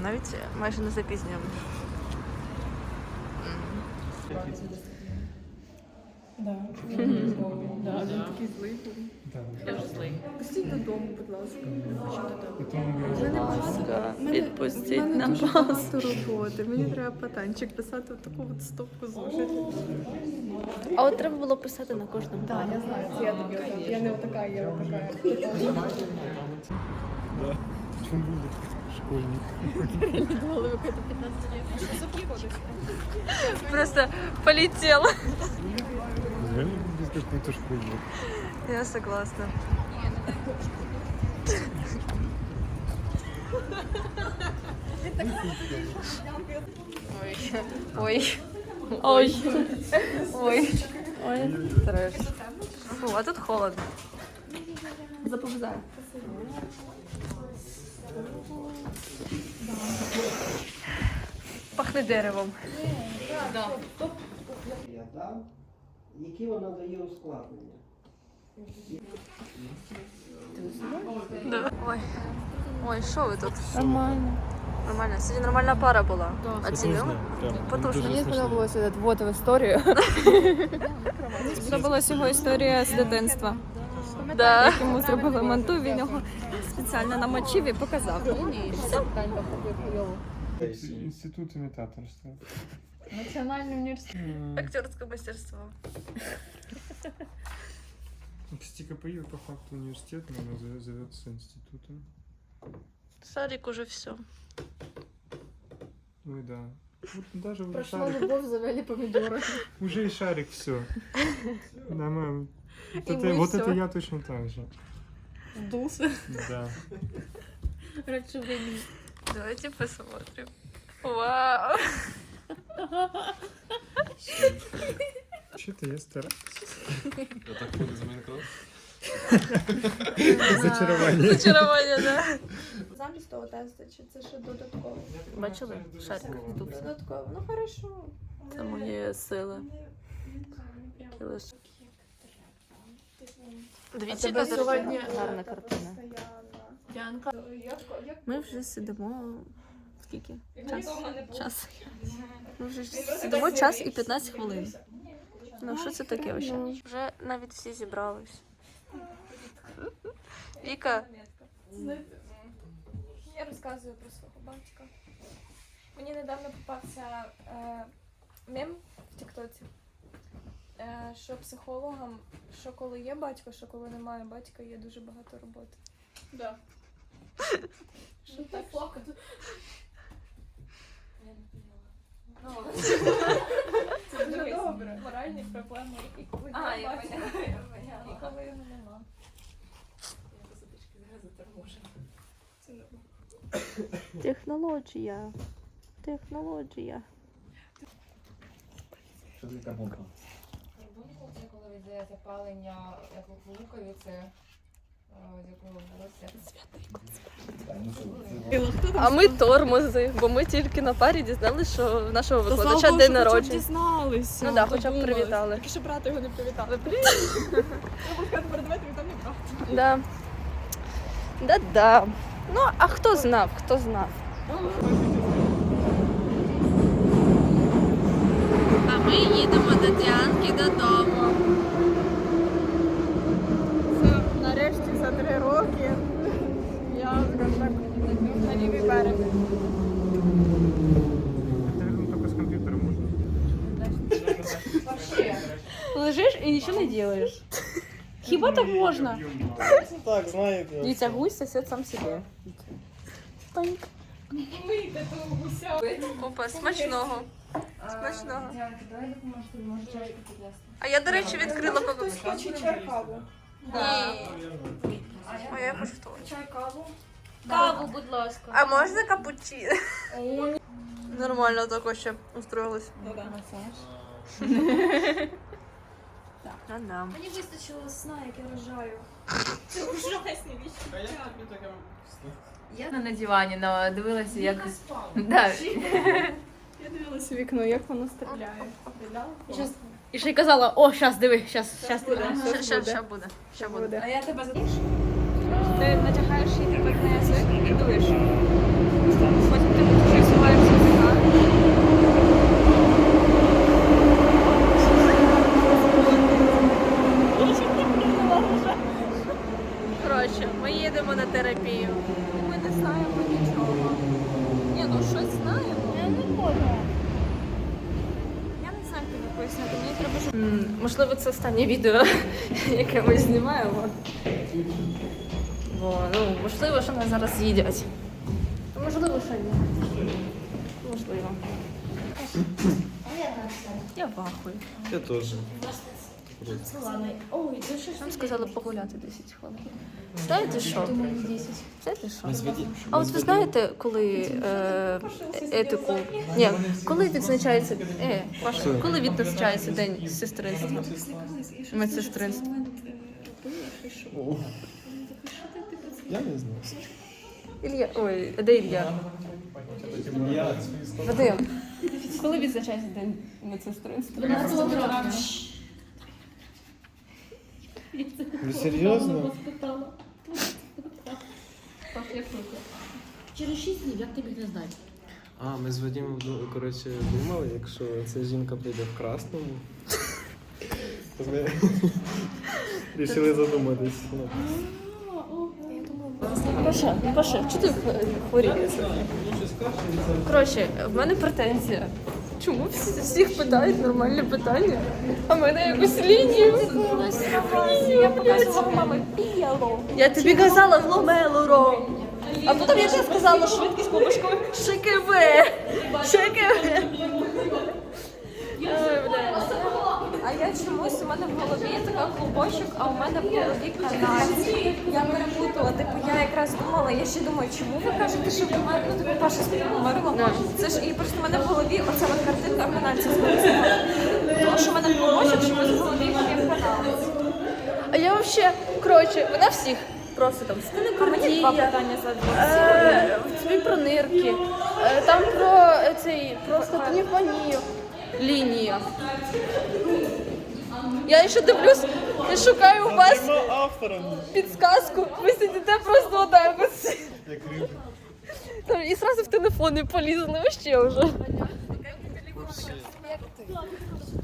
Ми навіть майже не запізнюємо. Да. Да, він такий злий. Я вже злий. Пустіть додому, будь ласка. Відпустіть У мене нам багато роботи. Мені треба патанчик писати от таку от стопку зошитів. А от треба було писати на кожному. Так, я знаю, я. Я не отака, я отака. Чому буде школьник? Просто полетів. Реально будет какой-то школьник. Я согласна. Ой. Ой. Ой. Ой. Ой. Трэш. Фу, а тут холодно. Заповзай. Пахне деревом. я дам, які вона дає ускладнення. Ой. Ой, що ви тут? Нормально. Нормально. Сьогодні нормальна пара була. Оцінив? Потужно. Мені сподобалася вот в історію. Сподобалася його історія з дитинства. Да. Йому зробили манту, він його спеціально намочив і показав. Институт имитаторства. Національний університет. Актерське мастерство. Кстати, КПИ по факту университет, но она зове- зовется институтом. Шарик уже все. Ой, да. Вот даже уже Пройшла шарик, любов, завели помідори. уже и шарик все. Да, мам. Вот, И это, мы вот всё. это я точно так же. Вдулся. Да. Раньше времени. Давайте посмотрим. Вау. Что-то я стараюсь. Я так буду за Майнкрафт. Разочарование. Зачарування, да. Замість того тесту, чи це ще додатково? Бачили? Шарик здувся. Додатково. Ну хорошо. Це мої сили. Кілиш. Дивіться, яка тебе сьогодні- гарна картина. Янка. Ми вже сидимо. Скільки? Час. Час. Ми вже сидимо час і 15 хвилин. Ну, що це таке вообще? Вже навіть всі зібрались. Віка, Я розказую про свого батька. Мені недавно попався е, мем в Тіктоці, що психологам, що коли є батько, що коли немає батька, є дуже багато роботи. Да. Що так? Це дуже добре. Моральні проблеми, і коли А, я поняла, і коли його нема. технологія. Технологія. Що таке карбонка? Карбункул це коли йде запалення як у луковиці, е, з якого волосся. А ми тормози, бо ми тільки на парі дізналися, що в нашого викладача день народження. дізналися. Ну да, хоча б привітали. Тільки що брати його не привітали. Блін. Треба сказати, передавати він там. Да. Да-да. Ну, а хто знав, хто знав? Ми їдемо до Діанки додому. Все, нарешті за три роки. Я так, на лівий берег. Можно. Лежиш і нічого не робиш. Хіба так можна? Так, знаєте. Дивіться, гусь сосед сам себе. Опа, смачного. Смачного. А я, до речі, відкрила. Хоче чай каву. Ні. А я хочу то. Чай каву. Каву, будь ласка. А можна капучино? Нормально так ще устроилась. Ну да. А нам. Мені вистачило сна, як я рожаю. Це ужасні вічі. Я на дивані на- дивилася, як. Да. Я дивилася вікно, як воно стріляє. Щас- І ще й казала, о, щас, диви, щас, щас Буде. буде. Ща, ща, ща буде. Ща буде. А я тебе задиш. Ти натягаєш її тепер на язик і дуєш. і ми не знаємо нічого. Ні, ну щось знаємо. Я не поняла. Я не знаю, як тобі пояснити. Мені треба, щоб Можливо, це останнє відео, яке ми знімаємо. Бо, ну, можливо, що нас зараз їдять. Можливо, що ні. Можливо. Я вахую. Я теж. Нам сказали погуляти 10 хвилин. Знаєте що? Знаєте що? А от ви знаєте, коли е, етику. Ні, коли відзначається. Е, Паша, коли відзначається день сестринства? Медсестринства. Я не знаю. Ілля. Ой, де Ілля? Вадим. Коли відзначається день медсестринства? Ви серйозно? Через 6 днів, як тобі не знати? А, ми з Вадимом ду- коротше думали, якщо ця жінка прийде в красному. то ми Рішили задуматись. Ну, Паша, Паша, чого ти хворієш? Коротше, в мене претензія. Чому всі- всіх питають нормальне питання, а мене якусь лінію? Я показувала мамі піяло. Я тобі казала гломелоро. А потім я ще сказала швидкість побашкою ШКВ. ШКВ. Ой, бля. А я чомусь у мене в голові така клубочок, а у мене в голові канадці. Я перепутала. Типу, я якраз думала, я ще думаю, чому ви кажете, що помер? Ну, типу, Паша померла. Це ж і просто в мене в голові оця от картинка канадця списана. Тому що в мене клубочок чомусь в голові є канадець. А я взагалі, коротше, вона всіх просто там Мені два питання задали. е, тобі про нирки, е, там про е, цей, просто пневмонію, лінія. Я ще дивлюсь, я шукаю у вас підсказку, ви сидите просто отак і одразу в телефони полізли. Вообще вже.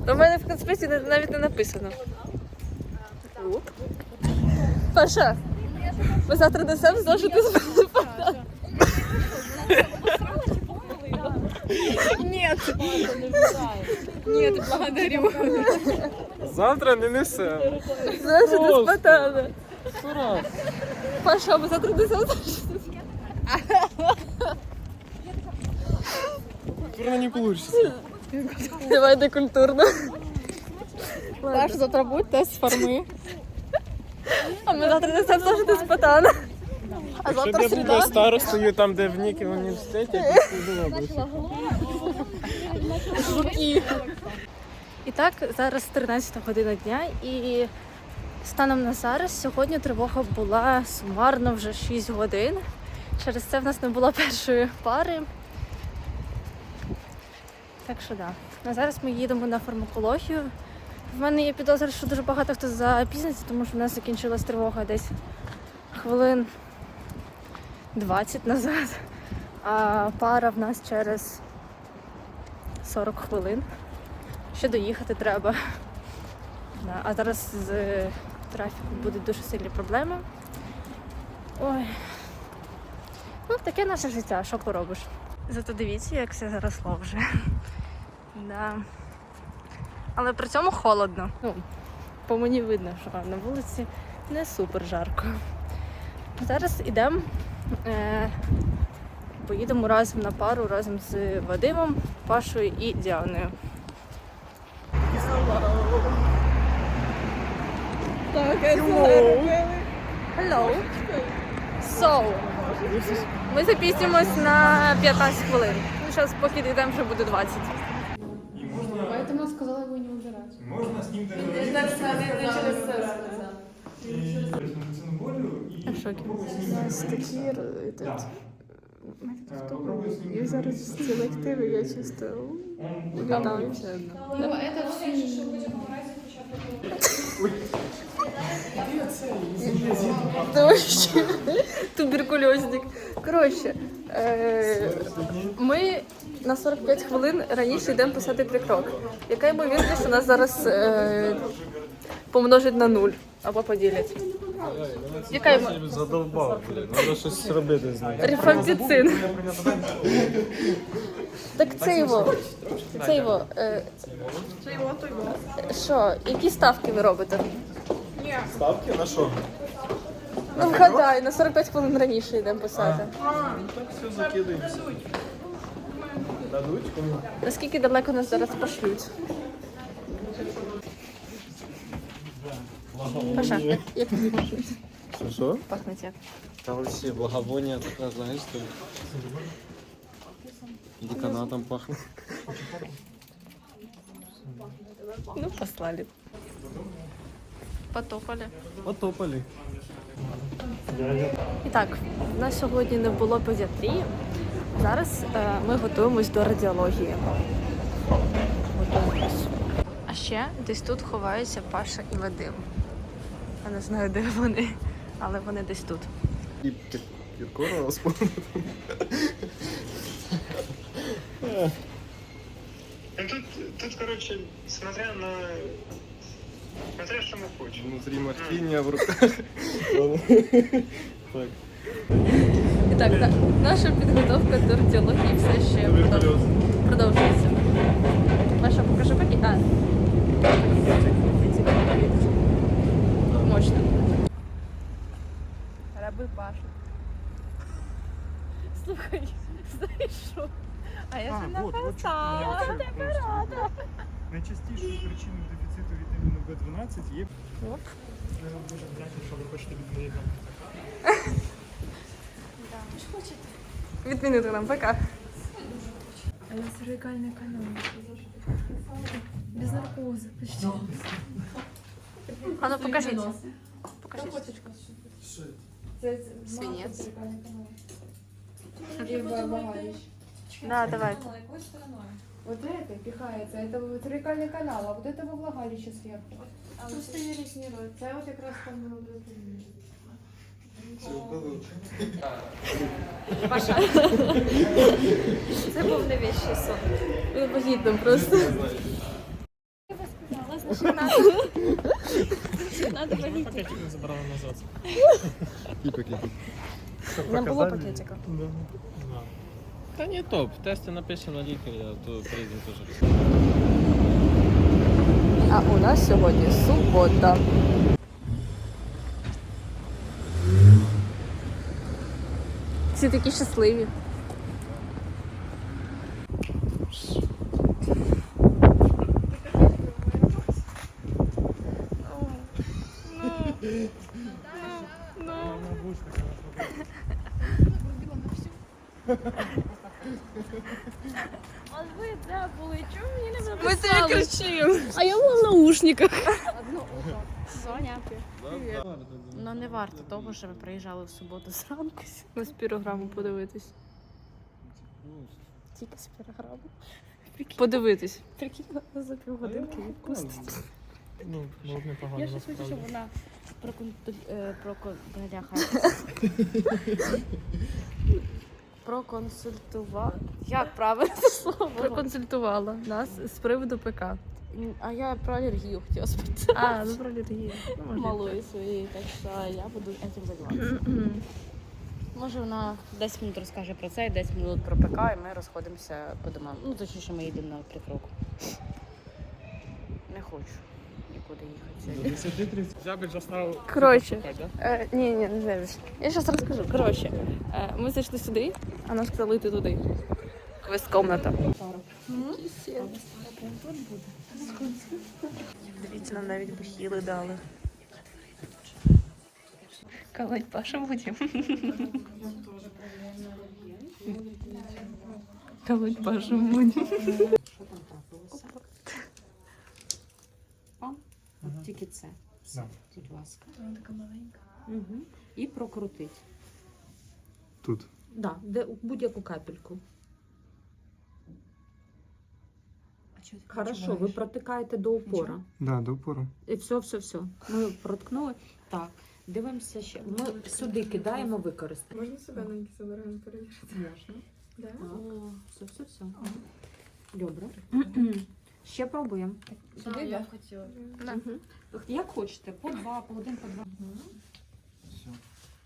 У мене в конспекті навіть не написано. Паша, ми завтра несемо зложити з Завтра не несе. Зложити з батана. Паша, ми завтра несемо Курно не получится. Давай некультурно. Паш, завтра буде тест форми. А ми завтра несемо зложити з батана. А Якщо б завтра я був середа. би старостою там, де в Ніки в університеті, я б було б. Жуки. І так, зараз 13 година дня і станом на зараз сьогодні тривога була сумарно вже 6 годин. Через це в нас не було першої пари. Так що да. А зараз ми їдемо на фармакологію. В мене є підозра, що дуже багато хто запізниться, тому що в нас закінчилась тривога десь хвилин 20 назад. А пара в нас через 40 хвилин. Ще доїхати треба. А зараз з трафіком будуть дуже сильні проблеми. Ой. Ну, таке наше життя, що поробиш. Зато дивіться, як все заросло вже. Да. Але при цьому холодно. Ну, по мені видно, що на вулиці не супер жарко. Зараз йдемо, е, поїдемо разом на пару разом з Вадимом, Пашою і Діаною. Так. Hello. So, ми запізнімось на 15 хвилин. Ну, зараз поки йдемо, вже буде 20. Поэтому сказала его не убирать. Можно с ним договориться. Я в шокі. Такі этот, Ним і зараз ці лективи я чисто гадаюся. Ну, это все Вообще, Туберкульозник. Коротше, е, ми на 45 хвилин раніше йдемо писати прикрок. Яка ймовірність, що нас зараз е, помножать на нуль або поділять? Яка йому? Задовбав, блін. Треба щось робити з ним. Рифампіцин. Так це його. Це його. е, Що, які ставки ви робите? Ставки на що? Ну вгадай, на 45 хвилин раніше йдемо писати. Так все закидаємося. Дадуть кому? Наскільки далеко нас зараз пошлють? Паша, як тобі пахнуть? Що, що? Пахнуть як? Та всі благовоння така, знаєш, там. Деканатом пахне. Ну, послали. Потопали. Потопали. І так, у нас сьогодні не було педіатрії. Зараз е, ми готуємось до радіології. Готуємось. А ще десь тут ховаються Паша і Вадим. Я не знаю, де вони, але вони десь тут. І Кіркорова спомнив. Ну тут, тут, короче, смотря на... Смотря что мы хочем. Внутрі мартіння в руках. Так. І так, на- наша підготовка до радіології все ще продов- продовжується. Паша, покажи пакет. А. Раби Пашу. Слухай, знаєш що? А я ж написала. Найчастішою причиною дефіциту вітаміну В12 є... Оп. Я вам дуже вдячний, що ви хочете від моєї Відмінити нам ПК. А я цервикальний канал. Без наркоза, почти. А ну покажіть. Покажіть. Свинець. И влагалище. Да, давайте. Вот это пихается, это вот цервикальный канал, а вот это во влагалище сверху. Просто не резнирует. Це от якраз там було Це був не віщий сон. Він вагітним просто. Пакетик не забрали назад. І пакетик. Не було пакетика. Та не топ. Тести напишемо на лікаря, то прийдемо теж. А у нас сьогодні субота. Всі такі щасливі. А ви де були? Чому мені не Ми тобі кричимо. А я була в наушниках. Соня. Ну не варто того, що ви приїжджали в суботу зранку. На спірограму подивитись. Тільки з пірограму. Подивитись. Прикинь, за півгодинки відпустить. Ну, було б непогано. Я щось хочу, щоб вона проконту... е, проко... бляха. проконсультувала. Як правильно це слово? Проконсультувала нас з приводу ПК. А я про алергію хотіла спитати. А, ну про алергію. Ну, може, Малої своєї, так що я буду цим займатися. Може вона 10 минут розкаже про це, і 10 минут про ПК, і ми розходимося по домам. Ну, точніше, ми їдемо на прикроку. Не хочу нікуди їхати. сьогодні. Я би вже став... Коротше. шукати, да? Е, ні, ні, не знаєш. Я зараз розкажу. Коротше, е, ми зайшли сюди, а нам сказали йти туди. Квест-комната. Дивіться, нам навіть бахіли дали. Колоть Паша будем. Колоть Пашу будем. Тільки це. Да. Будь ласка. Вона така маленька. Угу. І прокрутить. Тут. Да, де будь-яку капельку. Хорошо, ви протикаєте до упора. Да, до упору. І все, все, все. Ми проткнули. Так, дивимося ще. Ми сюди кидаємо використати. Можна себе на кісограм перевірити? Можна. Да? О, все, все, все. Добре. Ще пробуємо. Сюди, я да? хотіла. Мгм. Як хочете, по два, по один, по два.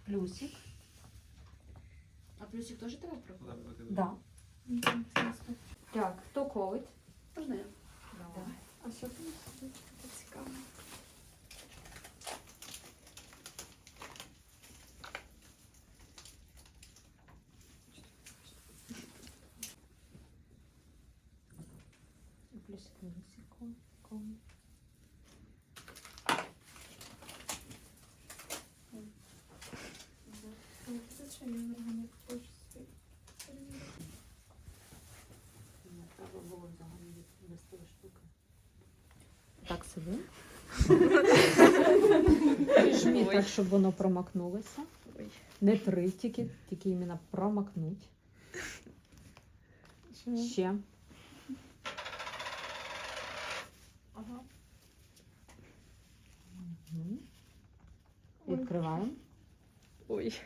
Плюсик. А плюсик теж треба проходить? Да. Так, хто колить? Можна я? Давай. А що там цікаво? Плюсик, мінусик. Не треба було взагалі вести штуки. Так собі. Жмі так, щоб воно промакнулося. Не три тільки, тільки іменно промакнуть. Ще. Ага. Мгм. Відкриваємо. Ой.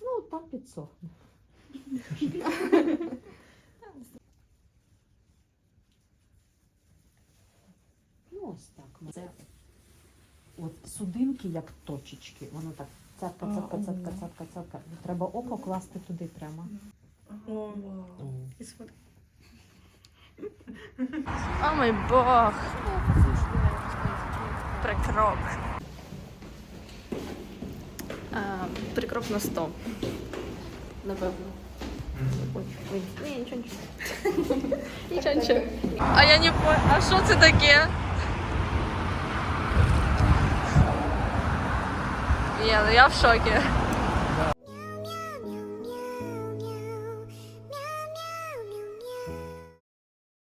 Ну, там підсохне. ну, ось так. Це от судинки, як точечки. Воно так цапка, цапка, цапка, цапка, цапка. Треба око класти туди прямо. О мій бог. Прикроп. А, прикроп на 100. Напевно. Ой, ой. Ні, нічого, нічого. Нічого, нічого. А я не поняла. А що це таке? Ні, ну я в шокі.